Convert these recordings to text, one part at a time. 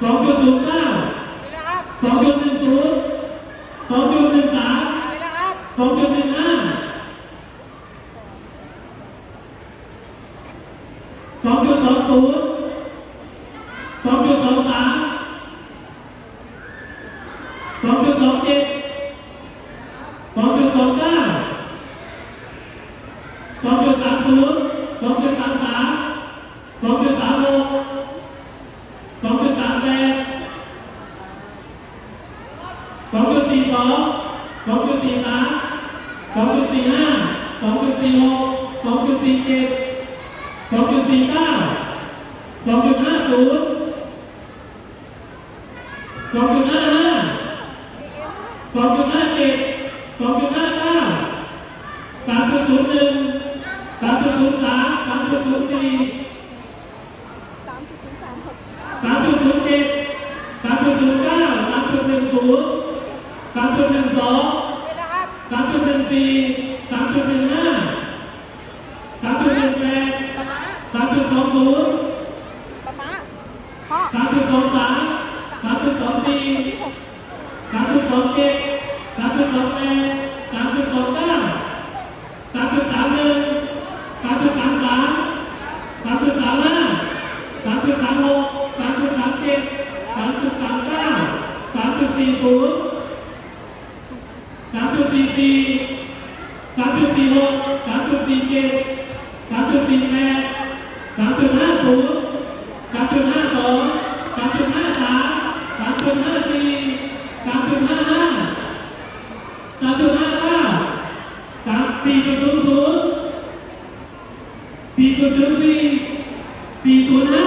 สองจุดศูนย์เก้านี่นะครับสองจุดหนึ่งศูนย์สองจุดหนึ่งสามนี่นะครับสองจุดหนึ่งห้าสองจุดสองศูนย์สองจุดสองสามสองจุดสองเจ็ดสองจุดสองเก้าสองจุดสามศูนย์สองจุดสามสามสองจุดสามหกสองจุดสามแปดส องจุดสี่สองสองจุดสี่สามสองจุดสี่ห้าสองจุดสี่หกสองจุดสี่เจ็ดสองจุดสี่เก้าสองจุดห้าศูนย์สองจุดห้าห้าสองจุดห้าเจ็ดสองจุดห้าเก้าสามจุดศูนย์หนึ่งสามจุดศูนย์สามสามจุดศูนย์สี่สามจุดศูนย์สามหกสามจุดศูนย์เจ็ดสามจุดศูนย์เก้าสามจุดหนึ่งศูนย์สาม จุดหนึ่งสองนี่นะครับสามจุดหนึ่งสี่สามจุดหนึ่งห้าสามจุดหนึ่งแปดปะมะสามจุดสองศูนย์ปะมะพ่อสามจุดสองสามสามจุดสองสี่ที่หกสามจุดสองเจ็ดสามจุดสองแปดสามจุดสองเก้าสามจุดสามหนึ่งสามจุดสามสามสามจุดสามห้าสามจุดสามหกสามจุดสามเจ็ดสามจุดสามเก้าสามจุดสี่ศูนย์สาม จุดสี่สี่สามจุดสี่หกสามจุดสี่เจ็ดสามจุดสี่แปดสามจุดห้าศูนย์สามจุดห้าสองสามจุดห้าสามสามจุดห้าสี่สามจุดห้าห้าสามจุดห้าเก้าสามสี่จุดศูนย์ศูนย์สี่จุดศูนย์สี่สี่ศูนย์ห้า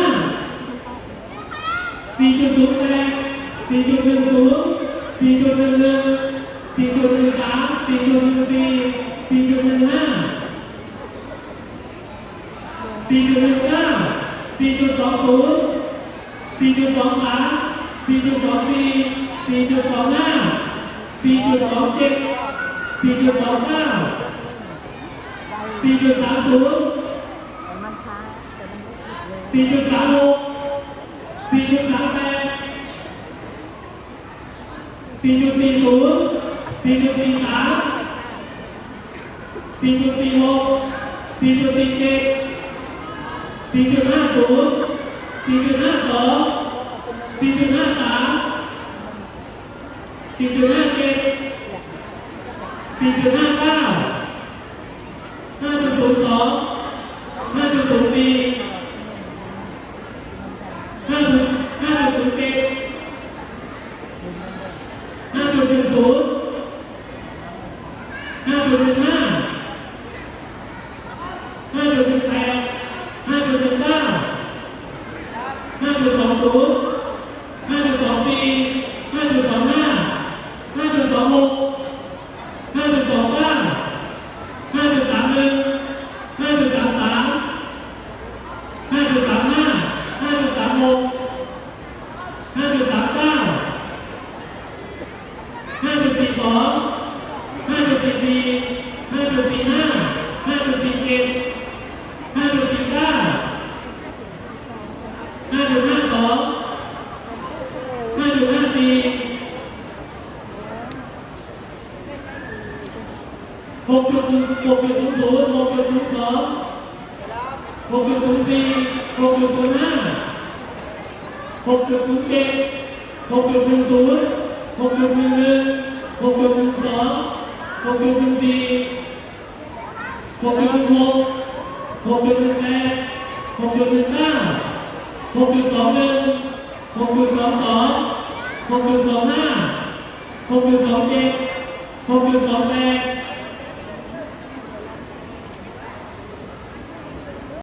สี่จุดศูนย์แปดสี่จุดหนึ่งศูนย์สี่จุดหนึ่งหนึ่งสี่จุดหนึ่งามสี่จุดหนึ่งสี่สี่จุดหนึ่งห้าสี่จุดหนึ่งเก้าสี่จุดสองศูนย์สี่จุดสองสามสี่จุดสองสี่สี่จุดสองห้าสี่จุดสองเจ็ดสี่จุดสองเก้าสี่จุดสามศูนย์แต่มันช้าแต่มันไม่ติดเลยสี่จุดสามหกสี่จุดสามแปดสี่จุดสี่ศูนย์ สี่จุดสี่สามสี่จุดสี่หกสี่จุดสี่เจ็ดสี่จุดห้าศูนย์สี่จุดห้าสองสี่จุดห้าสามสี่จุดห้าเจ็ดสี่จุดห้าเก้าห้าจุดศูนย์สองห้าจุดศูนย์สี่ห้าจุดห้าจุดศูนย์เจ็ดห้าจุดหนึ่งศูนย์ จุดหนึ่งห้าห้าจุดหนึ่งแปดห้าจุดหนึ่งเก้าห้าจุดสองศูนย์ห้าจุดสองสี่ห้าจุดสองห้าห้าจุดสองหกห้าจุดสองเก้าห้าจุดสามหนึ่งห้าจุดสามสามห้าจุดสามห้าห้าจุดสามหกห้าจุดสามเก้าห้าจุดสี่สองห้าจุดสี่สี่ จุดสี่ห้าห้าจุดสี่เจ็ดห้าจุดสี่เก้าห้าจุดห้าสองห้าจุดห้าสี่หกจุดหกจุดศูนย์ศูนย์หกจุดศูนย์สองหกจุดศูนย์สี่หกจุดศูนย์ห้าหกจุดศูนย์เจ็ดหกจุดหนึ่งศูนย์หกจุดหนึ่งหนึ่งหกจุดหนึ่งสองหกจุดหนึ่งสี่ หกจุดหนึ่งหกหกจุดหนึ่งแปดหกจุดหนึ่งเก้าหกจุดสองหนึ่งหกจุดสองสองหกจุดสองห้าหกจุดสองเจ็ดหกจุดสองแปด